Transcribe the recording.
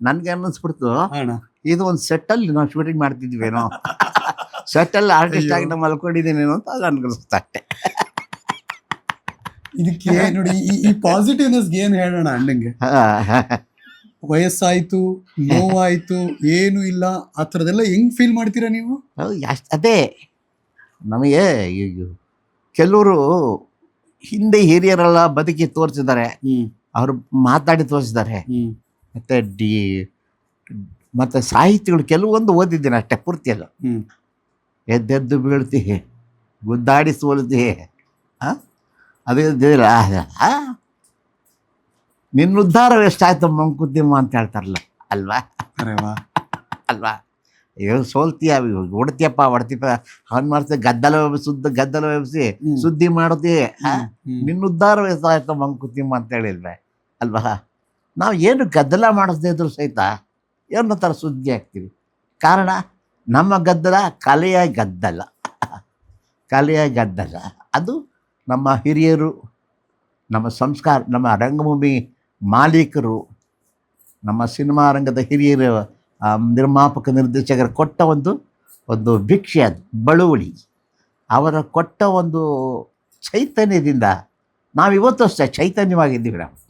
ನನ್ಗೆ ಅನ್ನಿಸ್ಬಿಡ್ತು. ಇದು ಒಂದು ಸೆಟ್ಟಲ್ಲಿ ನಾವು ಶೂಟಿಂಗ್ ಮಾಡ್ತಿದ್ವೇನೋ. ಸೆಟ್ಟಲ್ಲಿ ಆರ್ಟಿಸ್ಟ್ ಆಗಿ ನಾವು ಮಲ್ಕೊಂಡಿದ್ದೀನೇನೋ ಅಂತ ಅದು ಅನ್ಗಿಸ್ತಾ ಅಷ್ಟೇ. ಇದಕ್ಕೆ ನೋಡಿ ಈ- ಈ ಪಾಸಿಟಿವ್ನೆಸ್ ಏನ್ ಹೇಳೋಣ ಅಣ್ಣಂಗೆ ವಯಸ್ಸಾಯ್ತು ನೋವಾಯ್ತು ಏನು ಇಲ್ಲ ಆ ಥರದೆಲ್ಲ ಹೆಂಗ್ ಫೀಲ್ ಮಾಡ್ತೀರಾ ನೀವು? ಅದೇ. ನಮಗೆ ಕೆಲವರು ಹಿಂದೆ ಹಿರಿಯರೆಲ್ಲ ಬದುಕಿ ತೋರಿಸಿದ್ದಾರೆ. ಅವರು ಮಾತಾಡಿ ತೋರಿಸಿದ್ದಾರೆ. ಮತ್ತು ಡಿ ಮತ್ತು ಸಾಹಿತ್ಯಗಳು ಕೆಲವೊಂದು ಓದಿದ್ದೀನಿ ಅಷ್ಟೇ ಪೂರ್ತಿಯಲ್ಲ. ಎದ್ದೆದ್ದು ಬೀಳ್ತಿ ಗುದ್ದಾಡಿ ಸೋಲ್ತಿ ಹಾಂ ಅದೇ? ನಿನ್ನ ಉದ್ಧಾರ ಎಷ್ಟಾಯ್ತು ಮಂಕುದ್ದಿಮ್ಮ ಅಂತ ಹೇಳ್ತಾರಲ್ಲ ಅಲ್ವಾ? ಅಲ್ವಾ? ಏನು ಸೋಲ್ತೀಯ ಹೊಡ್ತೀಯಪ್ಪ ಹೊಡ್ತೀಪ ಅವನ್ ಮಾಡ್ತೀವಿ ಗದ್ದಲ ಸುದ್ದ ಗದ್ದಲ ವ್ಯವಸಿ. ಸುದ್ದಿ ಮಾಡುತ್ತಿ. ನಿನ್ನ ಉದ್ಧಾರ ಎಷ್ಟಾಯ್ತು ಮಂಕುತಿಮ್ಮ ಅಂತ ಹೇಳಿಲ್ವೇ ಅಲ್ವಾ? ನಾವು ಏನು ಗದ್ದಲ ಮಾಡಿಸದೇ ಇದ್ರು ಸಹಿತ ಏನೋ ಥರ ಸುದ್ದಿ ಆಗ್ತೀವಿ ಕಾರಣ ನಮ್ಮ ಗದ್ದಲ ಕಲೆಯ ಗದ್ದಲ. ಕಲೆಯ ಗದ್ದಲ. ಅದು ನಮ್ಮ ಹಿರಿಯರು, ನಮ್ಮ ಸಂಸ್ಕಾರ, ನಮ್ಮ ರಂಗಭೂಮಿ ಮಾಲೀಕರು, ನಮ್ಮ ಸಿನಿಮಾ ರಂಗದ ಹಿರಿಯರು ನಿರ್ಮಾಪಕ, ನಿರ್ದೇಶಕರು ಕೊಟ್ಟ ಒಂದು ಒಂದು ಭಿಕ್ಷೆ ಅದು, ಬಳುವಳಿ. ಅವರ ಕೊಟ್ಟ ಒಂದು ಚೈತನ್ಯದಿಂದ ನಾವು ಇವತ್ತು ಅಷ್ಟೇ ಚೈತನ್ಯವಾಗಿದ್ದೀವಿ ನಾವು.